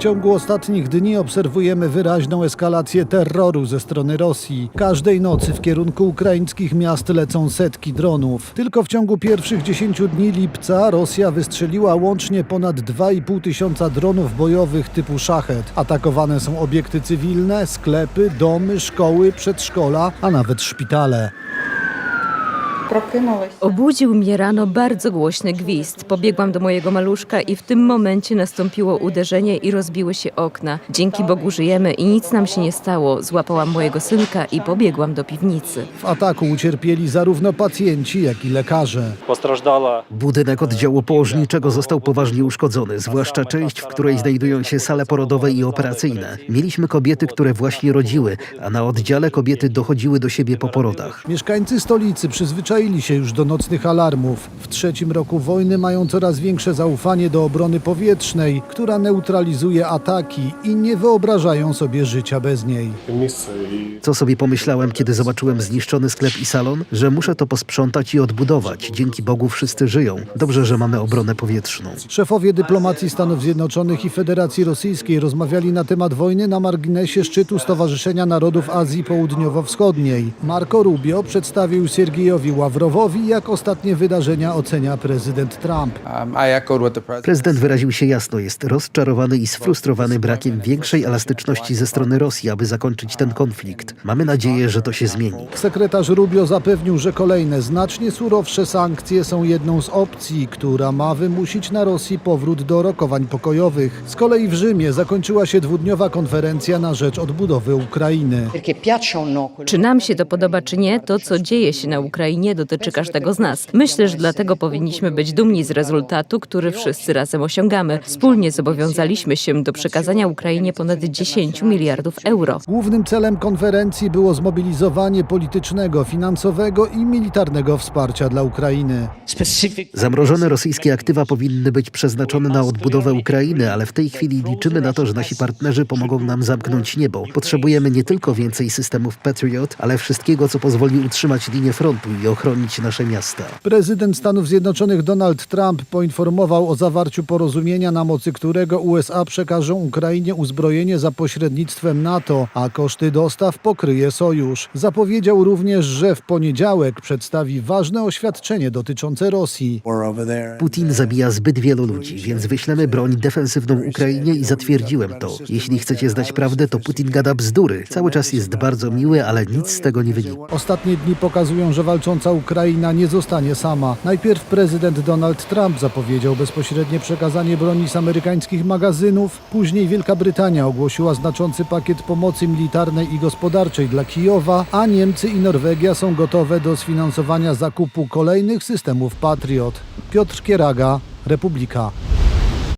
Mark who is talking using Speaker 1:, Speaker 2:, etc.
Speaker 1: W ciągu ostatnich dni obserwujemy wyraźną eskalację terroru ze strony Rosji. Każdej nocy w kierunku ukraińskich miast lecą setki dronów. Tylko w ciągu pierwszych 10 dni lipca Rosja wystrzeliła łącznie ponad 2,5 tysiąca dronów bojowych typu szachet. Atakowane są obiekty cywilne, sklepy, domy, szkoły, przedszkola, a nawet szpitale.
Speaker 2: Obudził mnie rano bardzo głośny gwizd. Pobiegłam do mojego maluszka i w tym momencie nastąpiło uderzenie i rozbiły się okna. Dzięki Bogu żyjemy i nic nam się nie stało. Złapałam mojego synka i pobiegłam do piwnicy.
Speaker 1: W ataku ucierpieli zarówno pacjenci, jak i lekarze.
Speaker 3: Budynek oddziału położniczego został poważnie uszkodzony, zwłaszcza część, w której znajdują się sale porodowe i operacyjne. Mieliśmy kobiety, które właśnie rodziły, a na oddziale kobiety dochodziły do siebie po porodach.
Speaker 1: Mieszkańcy stolicy przyzwyczaili przyzwyczaili się już do nocnych alarmów. W trzecim roku wojny mają coraz większe zaufanie do obrony powietrznej, która neutralizuje ataki i nie wyobrażają sobie życia bez niej.
Speaker 3: Co sobie pomyślałem, kiedy zobaczyłem zniszczony sklep i salon? Że muszę to posprzątać i odbudować. Dzięki Bogu wszyscy żyją. Dobrze, że mamy obronę powietrzną.
Speaker 1: Szefowie dyplomacji Stanów Zjednoczonych i Federacji Rosyjskiej rozmawiali na temat wojny na marginesie szczytu Stowarzyszenia Narodów Azji Południowo-Wschodniej. Marco Rubio przedstawił Siergiejowi Ławrowi Ławrowowi, jak ostatnie wydarzenia ocenia prezydent Trump.
Speaker 4: Um,
Speaker 3: Prezydent wyraził się jasno, jest rozczarowany i sfrustrowany brakiem większej elastyczności ze strony Rosji, aby zakończyć ten konflikt. Mamy nadzieję, że to się zmieni.
Speaker 1: Sekretarz Rubio zapewnił, że kolejne znacznie surowsze sankcje są jedną z opcji, która ma wymusić na Rosji powrót do rokowań pokojowych. Z kolei w Rzymie zakończyła się dwudniowa konferencja na rzecz odbudowy Ukrainy.
Speaker 2: Czy nam się to podoba, czy nie, to co dzieje się na Ukrainie dotyczy każdego z nas. Myślę, że dlatego powinniśmy być dumni z rezultatu, który wszyscy razem osiągamy. Wspólnie zobowiązaliśmy się do przekazania Ukrainie ponad 10 miliardów euro.
Speaker 1: Głównym celem konferencji było zmobilizowanie politycznego, finansowego i militarnego wsparcia dla Ukrainy.
Speaker 3: Zamrożone rosyjskie aktywa powinny być przeznaczone na odbudowę Ukrainy, ale w tej chwili liczymy na to, że nasi partnerzy pomogą nam zamknąć niebo. Potrzebujemy nie tylko więcej systemów Patriot, ale wszystkiego, co pozwoli utrzymać linię frontu i ochronić nasze miasta.
Speaker 1: Prezydent Stanów Zjednoczonych Donald Trump poinformował o zawarciu porozumienia, na mocy którego USA przekażą Ukrainie uzbrojenie za pośrednictwem NATO, a koszty dostaw pokryje sojusz. Zapowiedział również, że w poniedziałek przedstawi ważne oświadczenie dotyczące Rosji.
Speaker 3: Putin zabija zbyt wielu ludzi, więc wyślemy broń defensywną Ukrainie i zatwierdziłem to. Jeśli chcecie znać prawdę, to Putin gada bzdury. Cały czas jest bardzo miły, ale nic z tego nie wynikło.
Speaker 1: Ostatnie dni pokazują, że walcząca Ukraina nie zostanie sama. Najpierw prezydent Donald Trump zapowiedział bezpośrednie przekazanie broni z amerykańskich magazynów, później Wielka Brytania ogłosiła znaczący pakiet pomocy militarnej i gospodarczej dla Kijowa, a Niemcy i Norwegia są gotowe do sfinansowania zakupu kolejnych systemów Patriot. Piotr Kieraga, Republika.